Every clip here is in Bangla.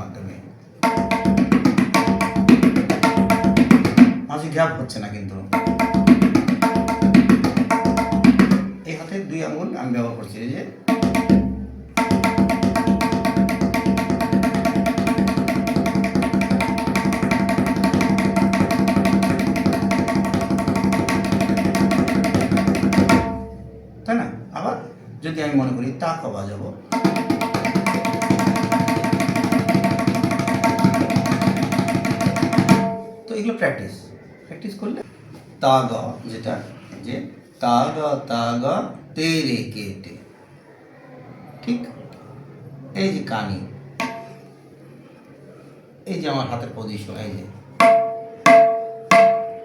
মাধ্যমে। মাঝে গ্যাপ হচ্ছে না কিন্তু। এই হাতের দুই আঙুল আমি ব্যবহার করছি যে। তাই না? আবার যদি আমি মনে করি তা কবা যাব। প্র্যাকটিস প্র্যাকটিস করলে? তা গ, যেটা যে তা গ তা গ, তে রে কে টে ঠিক? এই যে কানি। এই যে আমার হাতের পজিশন এই যে।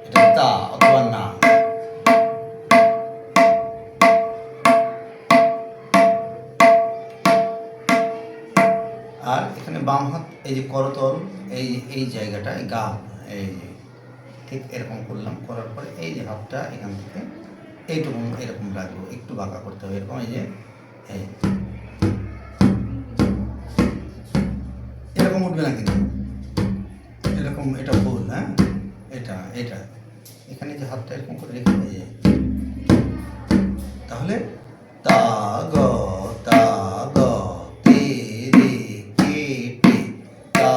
এটা তা অথবা না? আর এখানে বাম হাত, এই যে করতল, এই এই জায়গাটা গা, এই যে। ঠিক এরকম করলাম, করার পরে এই যে হাতটা এখান থেকে এইটুকু এরকম রাখব, একটু বাঁকা করতে হবে। এরকম এই যে এরকম উঠবে না কিন্তু। এরকম এটা ভুল হ্যাঁ? এটা এটা। এখানে যে হাতটা এরকম করে রেখে এই যে। তাহলে তা, গ তা, গ রে, কে টে তা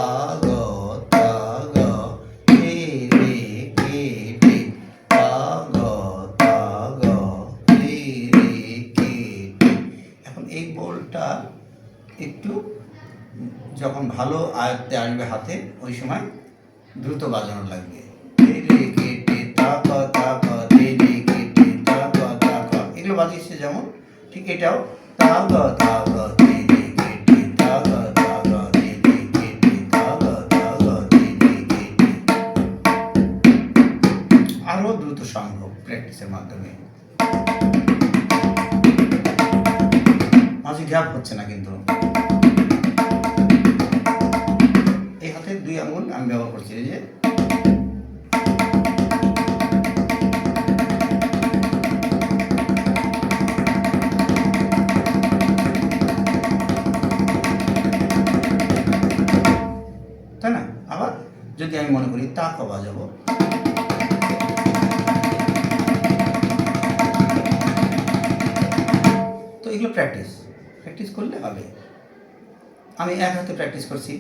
বোলটা একটু যখন ভালো আয়ত্তে আসবে হাতে, ওই সময় দ্রুত বাজানো লাগবে। এগুলো বাজিয়েছে যেমন, ঠিক এটাও তা গ্যাপ হচ্ছে না কিন্তু। এই হাতের দুই আঙুল আমি ব্যবহার করছি, এই যে। তাই না? আবার যদি আমি মনে করি তা কবা যাব। তো এগুলো প্র্যাকটিস। প্র্যাকটিস করলে হবে। আমি এক হাতে প্র্যাকটিস করছি।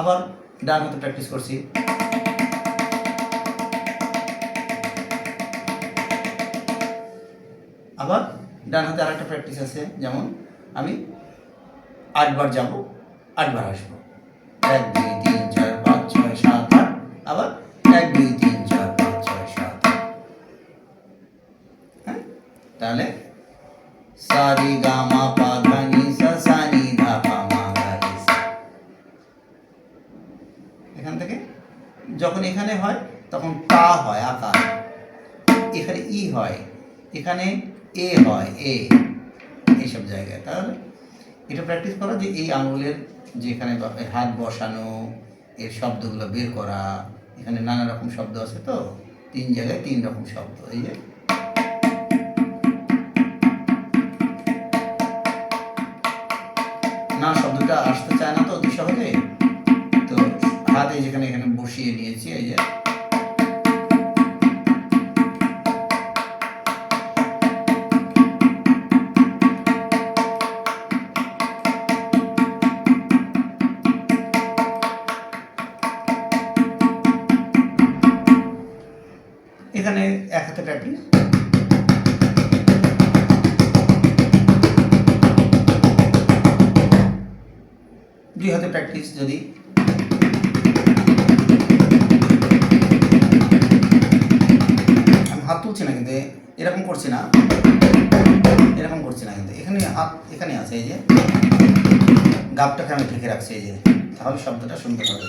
আবার ডান হাতে প্র্যাকটিস করছি। আবার ডান হাতে আরেকটা প্র্যাকটিস আছে, যেমন আমি আটবার যাব, আটবার আসব। এক, দুই, তিন, চার, পাঁচ, ছয়, সাত, আট, আবার এক, দুই, তিন থেকে যখন এখানে হয়, তখন তা হয় আকার। এখানে ই হয়, এখানে এ হয়, এ। এইসব জায়গায়। তাহলে এটা প্র্যাকটিস করা যে এই আঙুলের যেখানে হাত বসানো, এর শব্দগুলো বের করা, এখানে নানা রকম শব্দ আছে তো? তিন জায়গায় তিন রকম শব্দ। এই যে না শব্দটা আসতে চায় না তো অতি সহজে। হাত এই যেখানে এখানে বসিয়ে নিয়েছি, এই যে। এখানে এক হাতে প্র্যাকটিস দুই হাতে প্র্যাকটিস যদি তুলছি না কিন্তু, এরকম করছি না। এরকম করছি না কিন্তু। এখানে হাত এখানে আছে এই যে গাবটাকে আমি ঢেকে রাখছি এই যে। তাহলে শব্দটা শুনতে পাবে।